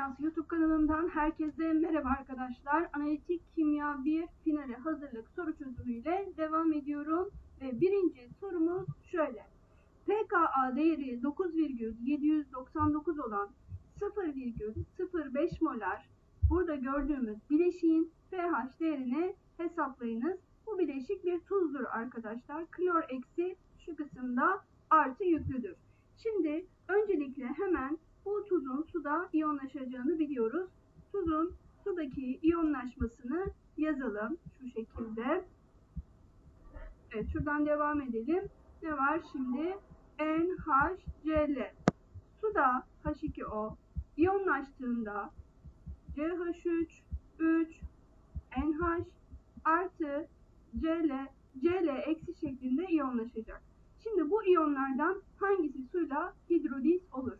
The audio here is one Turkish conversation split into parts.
Kimyası YouTube kanalımdan herkese merhaba arkadaşlar. Analitik Kimya 1 finale hazırlık soru çözümüyle devam ediyorum. Ve birinci sorumuz şöyle. pKa değeri 9,799 olan 0,05 molar burada gördüğümüz bileşiğin pH değerini hesaplayınız. Bu bileşik bir tuzdur arkadaşlar. Klor eksi şu kısımda artı yüklüdür. Şimdi öncelikle hemen bu tuzun suda iyonlaşacağını biliyoruz. Tuzun sudaki iyonlaşmasını yazalım şu şekilde. Evet şuradan devam edelim. Ne var şimdi? NHCl. Suda H2O iyonlaştığında CH3, 3, NH artı Cl, Cl eksi şeklinde iyonlaşacak. Şimdi bu iyonlardan hangisi suyla hidroliz olur?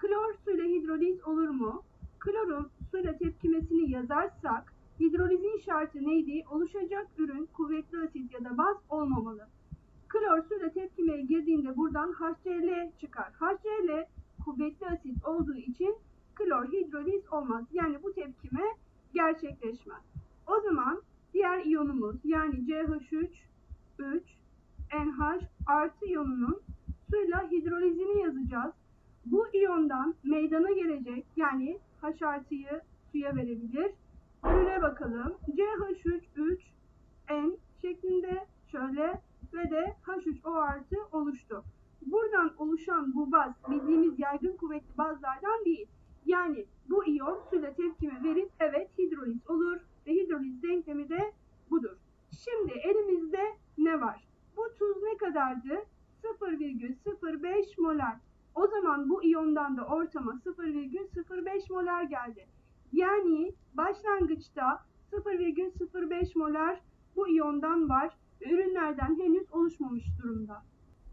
Klor suyla hidroliz olur mu? Klorun suyla tepkimesini yazarsak hidrolizin şartı neydi? Oluşacak ürün kuvvetli asit ya da baz olmamalı. Klor suyla tepkimeye girdiğinde buradan HCl çıkar. HCl kuvvetli asit olduğu için klor hidroliz olmaz. Yani bu tepkime gerçekleşmez. O zaman diğer iyonumuz yani CH3 3 NH artı iyonunun suyla hidrolizini yazacağız. Bu iyondan meydana gelecek yani H suya verebilir. Ürüne bakalım. CH3 3 N şeklinde şöyle ve de H3O artı oluştu. Buradan oluşan bu baz bildiğimiz yaygın kuvvetli bazlardan değil. Yani bu iyon suyla tepkime verip evet hidroliz olur ve hidroliz denklemi de budur. Şimdi elimizde ne var? Bu tuz ne kadardı? 0,05 molar. O zaman bu iyondan da ortama 0,05 molar geldi. Yani başlangıçta 0,05 molar bu iyondan var ve ürünlerden henüz oluşmamış durumda.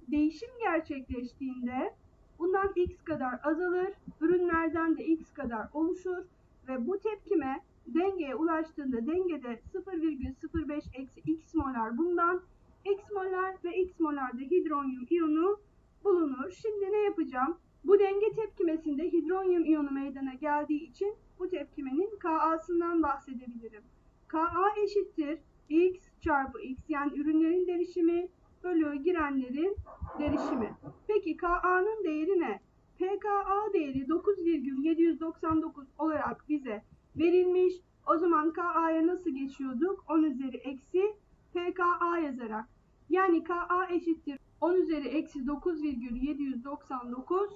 Değişim gerçekleştiğinde bundan x kadar azalır, ürünlerden de x kadar oluşur ve bu tepkime dengeye ulaştığında dengede 0,05 eksi x molar bundan x molar ve x molar da hidronyum iyonu bulunur. Şimdi ne yapacağım? Bu denge tepkimesinde hidronyum iyonu meydana geldiği için bu tepkimenin Ka'sından bahsedebilirim. Ka eşittir x çarpı x yani ürünlerin derişimi bölü girenlerin derişimi. Peki Ka'nın değeri ne? pKa değeri 9,799 olarak bize verilmiş. O zaman Ka'ya nasıl geçiyorduk? 10 üzeri eksi pKa yazarak. Yani Ka eşittir 10 üzeri eksi 9,799.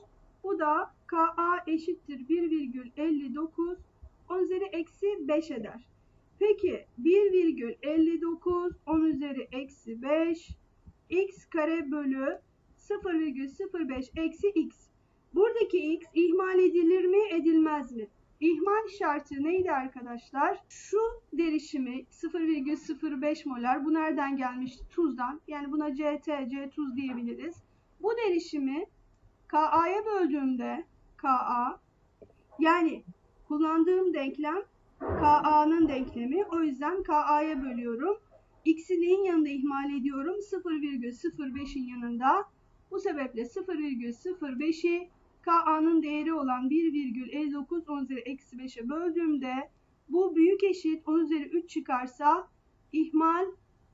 Bu da Ka eşittir 1,59. 10 üzeri eksi 5 eder. Peki 1,59 10 üzeri eksi 5 x kare bölü 0,05 eksi x. Buradaki x ihmal edilir mi edilmez mi? İhmal şartı neydi arkadaşlar? Şu derişimi 0,05 molar. Bu nereden gelmişti? Tuzdan. Yani buna CT, C tuz diyebiliriz. Bu derişimi Ka'ya böldüğümde Ka yani kullandığım denklem Ka'nın denklemi. O yüzden Ka'ya bölüyorum. X'i neyin yanında ihmal ediyorum? 0,05'in yanında. Bu sebeple 0,05'i Ka'nın değeri olan 1,59 10 üzeri eksi 5'e böldüğümde bu büyük eşit 10 üzeri 3 çıkarsa ihmal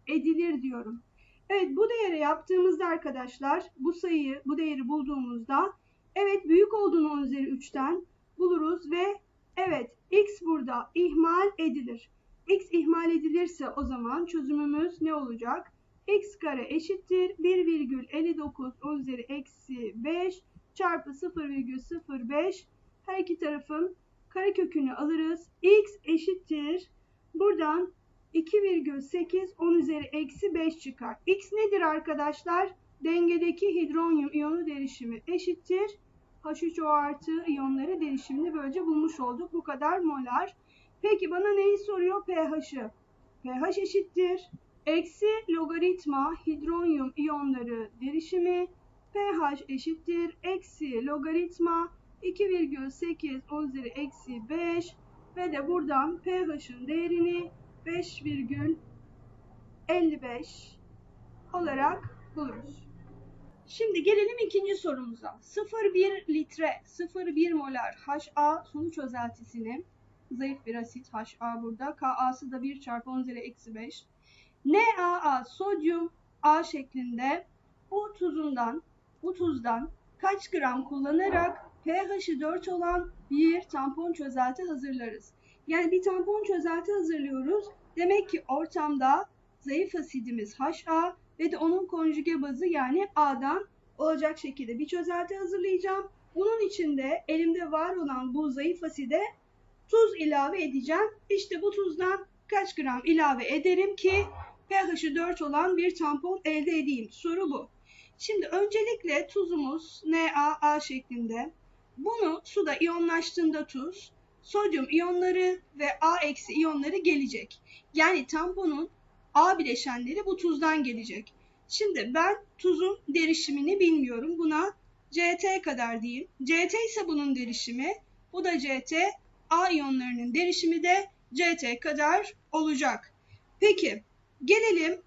edilir diyorum. Evet bu değeri yaptığımızda arkadaşlar bu sayıyı bu değeri bulduğumuzda evet büyük olduğunu 10 üzeri 3'ten buluruz ve evet x burada ihmal edilir. x ihmal edilirse o zaman çözümümüz ne olacak? x kare eşittir 1,59 10 üzeri eksi 5 çarpı 0,05 her iki tarafın karekökünü alırız. x eşittir. Buradan 2,8 10 üzeri eksi 5 çıkar. x nedir arkadaşlar? Dengedeki hidronyum iyonu derişimi eşittir. H3O artı iyonları derişimini böylece bulmuş olduk. Bu kadar molar. Peki bana neyi soruyor? pH'ı. pH eşittir. Eksi logaritma hidronyum iyonları derişimi pH eşittir. Eksi logaritma 2,8 10 üzeri eksi 5 ve de buradan pH'ın değerini 5,55 olarak buluruz. Şimdi gelelim ikinci sorumuza. 0,1 litre 0,1 molar HA sulu çözeltisini zayıf bir asit HA burada. Ka'sı da 1 çarpı 10 üzeri eksi 5. NaA sodyum A şeklinde bu tuzundan bu tuzdan kaç gram kullanarak pH'i 4 olan bir tampon çözelti hazırlarız. Yani bir tampon çözelti hazırlıyoruz. Demek ki ortamda zayıf asidimiz HA ve de onun konjüge bazı yani A'dan olacak şekilde bir çözelti hazırlayacağım. Bunun içinde elimde var olan bu zayıf aside tuz ilave edeceğim. İşte bu tuzdan kaç gram ilave ederim ki pH'i 4 olan bir tampon elde edeyim. Soru bu. Şimdi öncelikle tuzumuz NaA şeklinde. Bunu suda iyonlaştığında tuz, sodyum iyonları ve A eksi iyonları gelecek. Yani tamponun A bileşenleri bu tuzdan gelecek. Şimdi ben tuzun derişimini bilmiyorum. Buna CT kadar diyeyim. CT ise bunun derişimi. Bu da CT. A iyonlarının derişimi de CT kadar olacak. Peki gelelim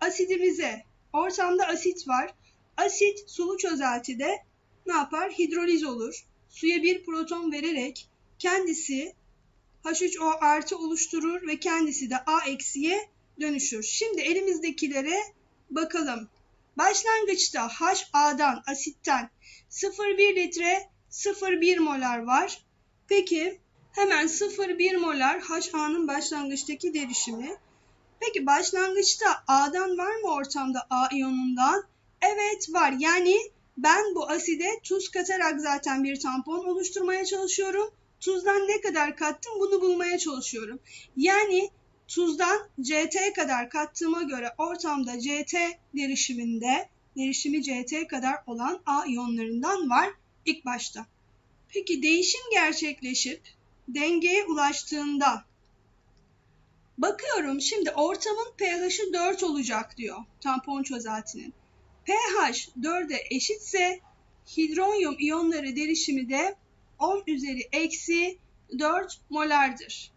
asidimize. Ortamda asit var. Asit sulu çözeltide ne yapar? Hidroliz olur. Suya bir proton vererek kendisi H3O artı oluşturur ve kendisi de A eksiye dönüşür. Şimdi elimizdekilere bakalım. Başlangıçta HA'dan, asitten 0,1 litre 0,1 molar var. Peki hemen 0,1 molar HA'nın başlangıçtaki derişimi. Peki başlangıçta A'dan var mı ortamda A iyonundan? Evet var. Yani ben bu aside tuz katarak zaten bir tampon oluşturmaya çalışıyorum. Tuzdan ne kadar kattım bunu bulmaya çalışıyorum. Yani tuzdan CT kadar kattığıma göre ortamda CT derişiminde derişimi CT kadar olan A iyonlarından var ilk başta. Peki değişim gerçekleşip dengeye ulaştığında bakıyorum şimdi ortamın pH'i 4 olacak diyor tampon çözeltinin pH 4'e eşitse hidronyum iyonları derişimi de 10 üzeri eksi 4 molardır.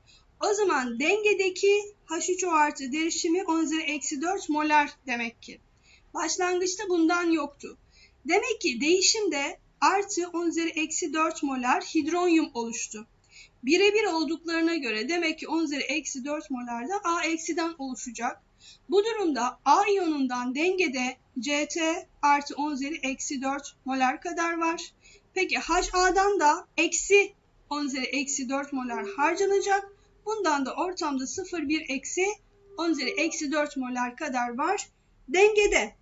O zaman dengedeki H3O artı derişimi 10 üzeri eksi 4 molar demek ki. Başlangıçta bundan yoktu. Demek ki değişimde artı 10 üzeri eksi 4 molar hidronyum oluştu. Birebir olduklarına göre demek ki 10 üzeri eksi 4 molar da A eksiden oluşacak. Bu durumda A iyonundan dengede CT artı 10 üzeri eksi 4 molar kadar var. Peki HA'dan da eksi 10 üzeri eksi 4 molar harcanacak. Bundan da ortamda 0,1 eksi 10 üzeri eksi 4 molar kadar var dengede.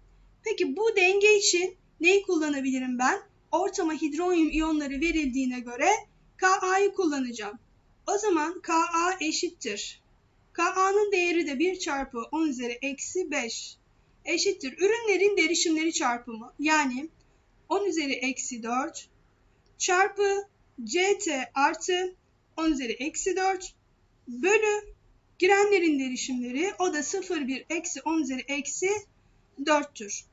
Peki bu denge için neyi kullanabilirim ben? Ortama hidronyum iyonları verildiğine göre Ka'yı kullanacağım. O zaman Ka eşittir. Ka'nın değeri de 1 çarpı 10 üzeri eksi 5 eşittir. Ürünlerin derişimleri çarpımı yani 10 üzeri eksi 4 çarpı CT artı 10 üzeri eksi 4 bölü girenlerin derişimleri o da 0,1 eksi 10 üzeri eksi 4'tür.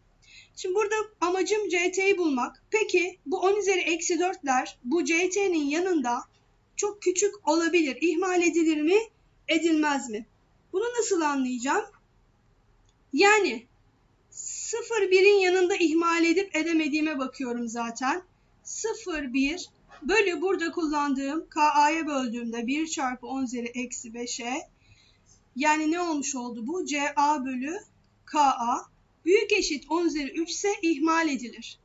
Şimdi burada amacım CT'yi bulmak. Peki bu 10 üzeri eksi 4'ler bu CT'nin yanında çok küçük olabilir. İhmal edilir mi? Edilmez mi? Bunu nasıl anlayacağım? Yani 0,1'in yanında ihmal edip edemediğime bakıyorum zaten. 0,1 bölü burada kullandığım KA'ya böldüğümde 1 çarpı 10 üzeri eksi 5'e yani ne olmuş oldu bu? CA bölü KA büyük eşit 10 üzeri 3 ise ihmal edilir.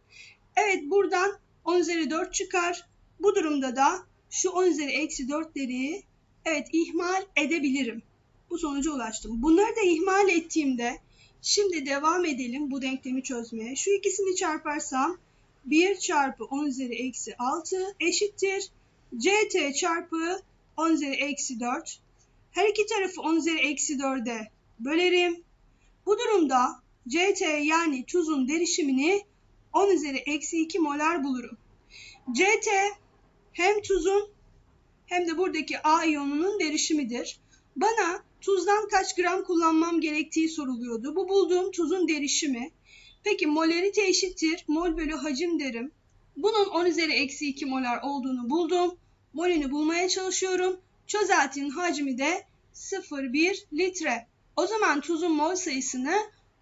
Evet buradan 10 üzeri 4 çıkar. Bu durumda da şu 10 üzeri eksi 4'leri evet ihmal edebilirim. Bu sonuca ulaştım. Bunları da ihmal ettiğimde şimdi devam edelim bu denklemi çözmeye. Şu ikisini çarparsam 1 çarpı 10 üzeri eksi 6 eşittir. CT çarpı 10 üzeri eksi 4. Her iki tarafı 10 üzeri eksi 4'e bölerim. Bu durumda CT yani tuzun derişimini 10 üzeri eksi 2 molar bulurum. CT hem tuzun hem de buradaki A iyonunun derişimidir. Bana tuzdan kaç gram kullanmam gerektiği soruluyordu. Bu bulduğum tuzun derişimi. Peki molarite eşittir. Mol bölü hacim derim. Bunun 10 üzeri eksi 2 molar olduğunu buldum. Molünü bulmaya çalışıyorum. Çözeltinin hacmi de 0,1 litre. O zaman tuzun mol sayısını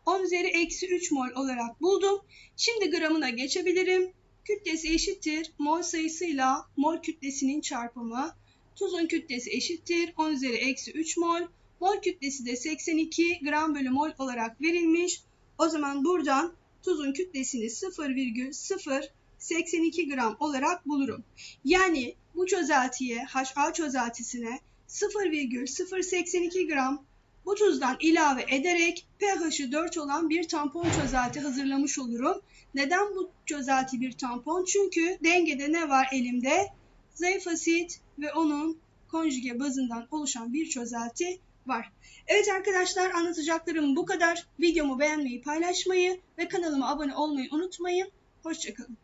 10 üzeri eksi 3 mol olarak buldum. Şimdi gramına geçebilirim. Kütlesi eşittir mol sayısıyla mol kütlesinin çarpımı. Tuzun kütlesi eşittir 10 üzeri eksi 3 mol. Mol kütlesi de 82 gram bölü mol olarak verilmiş. O zaman buradan tuzun kütlesini 0,082 gram olarak bulurum. Yani bu çözeltiye HA çözeltisine 0,082 gram bu tuzdan ilave ederek pH'i 4 olan bir tampon çözelti hazırlamış olurum. Neden bu çözelti bir tampon? Çünkü dengede ne var elimde? Zayıf asit ve onun konjüge bazından oluşan bir çözelti var. Evet arkadaşlar anlatacaklarım bu kadar. Videomu beğenmeyi, paylaşmayı ve kanalıma abone olmayı unutmayın. Hoşçakalın.